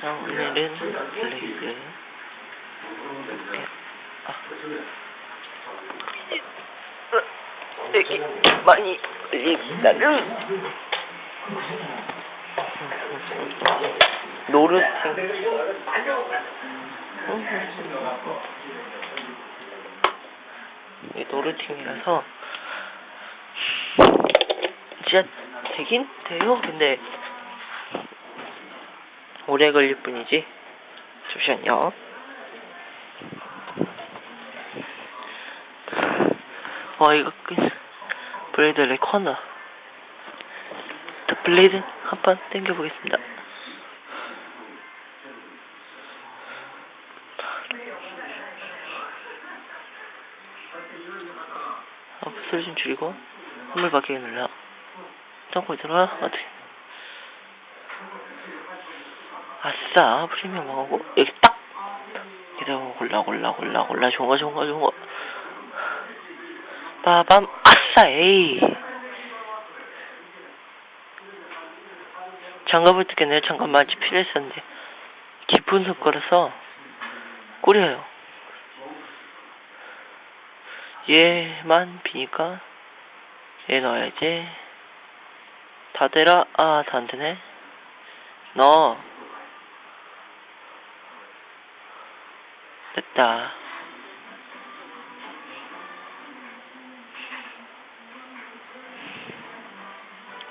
자, 오늘은 블레이드. 아. 여기 많이 걸린다는 노르팅 이 노르팅이라서 진짜 되긴 돼요 근데 오래 걸릴 뿐이지. 잠시만요. 어 이거 끝 블레이드 자 블레이드 한 번 당겨보겠습니다. 어, 소리 좀 줄이고. 한물 바뀌게 눌러 점프 들어와? 어떻게 아싸 프리미엄 먹고 여기 딱! 이러고 골라 골라 골라 골라. 좋은 거 좋은 거 좋은 거. 빠밤 아싸 에이! 장갑을 뜯겠네요. 장갑 마치 필요했었는데. 깊은 흙거라서 꾸려요. 얘만 비니까 얘 넣어야지. 다 되라. 아 다 안되네. 넣어 됐다.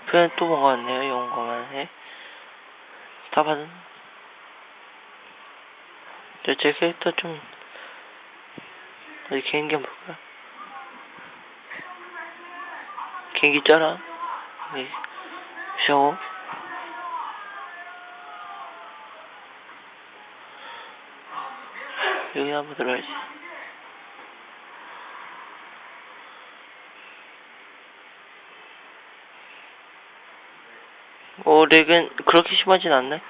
그냥 또 먹었네요 이런 거만. 해. 다 받은 제, 제 캐릭터 좀 어디 개인기 한번 볼까요? 개인기 짜라? 여기 여기 한번 들어야지 어, 렉은 그렇게 심하진 않네.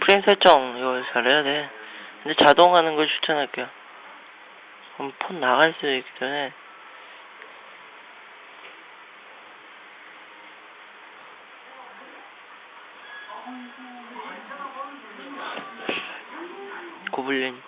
프레임 설정 이거 잘해야 돼. 근데 자동하는 걸 추천할게요. 그럼 폰 나갈 수도 있기 때문에 고블린.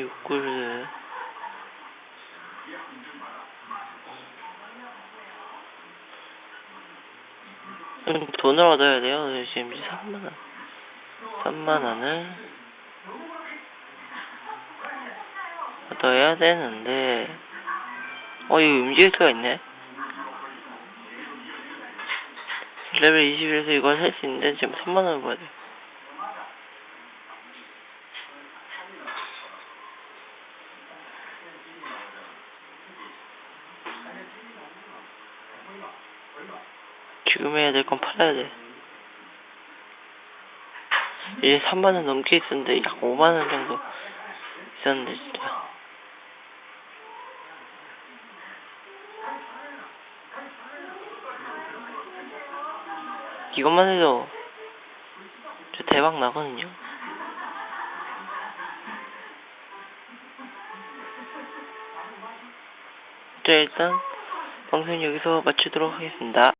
육골 음, 돈을 얻어야 돼요. 지금 3만 원. 3만 원을 얻어야 되는데, 어, 이거 움직일 수가 있네. 레벨 21에서 이걸 할 수 있는데, 지금 3만 원을 벌어야 돼. 지금 해야 될 건 팔아야 돼. 이제 3만원 넘게 있었는데, 약 5만원 정도 있었는데, 진짜. 이것만 해도, 저 대박 나거든요. 자, 일단, 방송 여기서 마치도록 하겠습니다.